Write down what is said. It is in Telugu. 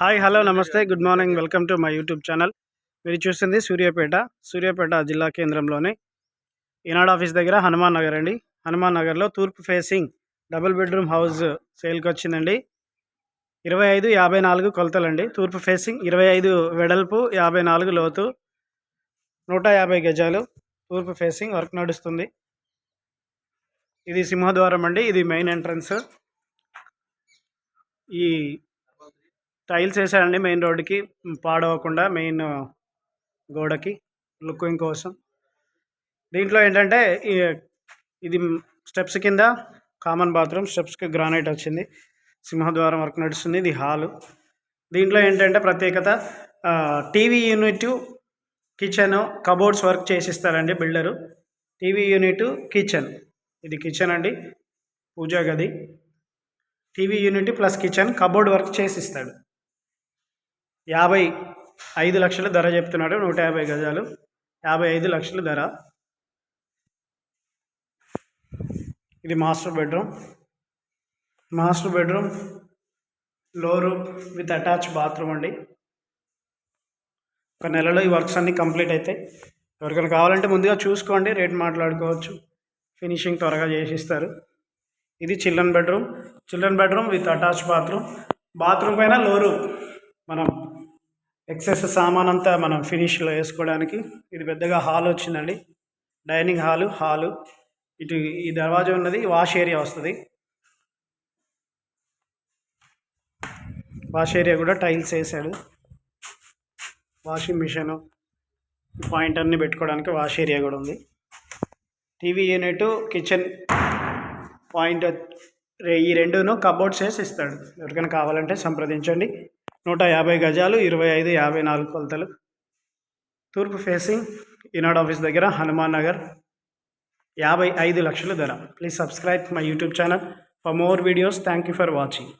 హాయ్ హలో నమస్తే good morning welcome to my YouTube channel. మీరు చూసింది సూర్యాపేట సూర్యాపేట జిల్లా కేంద్రంలోని. ఈనాడు ఆఫీస్ దగ్గర హనుమాన్ నగర్ అండి. హనుమాన్ నగర్లో తూర్పు ఫేసింగ్ డబుల్ బెడ్రూమ్ హౌస్ సేల్కి వచ్చిందండి. ఇరవై ఐదు యాభై నాలుగు కొలతలండి. తూర్పు ఫేసింగ్ ఇరవై ఐదు వెడల్పు యాభై నాలుగు లోతు నూట యాభై గజాలు తూర్పు ఫేసింగ్ వర్క్ నడుస్తుంది. ఇది సింహద్వారం అండి. ఇది మెయిన్ ఎంట్రన్స్. ఈ టైల్స్ వేసారండి మెయిన్ రోడ్డుకి. పాడవకుండా మెయిన్ గోడకి లుకింగ్ కోసం. దీంట్లో ఏంటంటే ఇది స్టెప్స్ కింద కామన్ బాత్రూమ్ స్టెప్స్కి గ్రానైట్ వచ్చింది. సింహద్వారం వర్క్ నడుస్తుంది ఇది హాలు. దీంట్లో ఏంటంటే ప్రత్యేకత TV unit kitchen cupboards work చేసిస్తారండి builder. TV unit kitchen. ఇది కిచెన్ అండి పూజా గది. TV unit plus kitchen cupboard work చేసి ఇస్తాడు యాభై ఐదు లక్షల ధర చెప్తున్నాడు నూట యాభై గజాలు. యాభై ఐదు లక్షలు ధర. ఇది మాస్టర్ బెడ్రూమ్. మాస్టర్ బెడ్రూమ్లో రూమ్ విత్ అటాచ్ బాత్రూమ్ అండి. ఒక నెలలో ఈ వర్క్స్ అన్నీ కంప్లీట్ అవుతాయి ఎవరికైనా కావాలంటే ముందుగా చూసుకోండి రేట్ మాట్లాడుకోవచ్చు. ఫినిషింగ్ త్వరగా చేసిస్తారు. ఇది children bedroom. Children bedroom with attach bathroom. Bathroom పైన లో రూమ్. మనం ఎక్సెస్ సామాన్ అంతా మనం ఫినిష్లో వేసుకోవడానికి. ఇది పెద్దగా హాల్ వచ్చిందండి. Dining hall hall. ఇటు ఈ దర్వాజా ఉన్నది వాష్ ఏరియా వస్తుంది. వాష్ ఏరియా కూడా టైల్స్ వేసాడు వాషింగ్ మిషన్ పాయింట్ అన్ని పెట్టుకోవడానికి వాష్ ఏరియా కూడా ఉంది. టీవీ యూనిట్ కిచెన్ పాయింట్ ఈ రెండును కబోర్డ్స్ వేసి ఇస్తాడు. ఎవరికైనా కావాలంటే సంప్రదించండి. నూట యాభై గజాలు ఇరవై ఐదు యాభై నాలుగు కొలతలు. తూర్పు ఫేసింగ్ ఈనాడు ఆఫీస్ దగ్గర హనుమాన్ నగర్. యాభై ఐదు లక్షల ధర. Please subscribe my YouTube channel for more videos. Thank you for watching.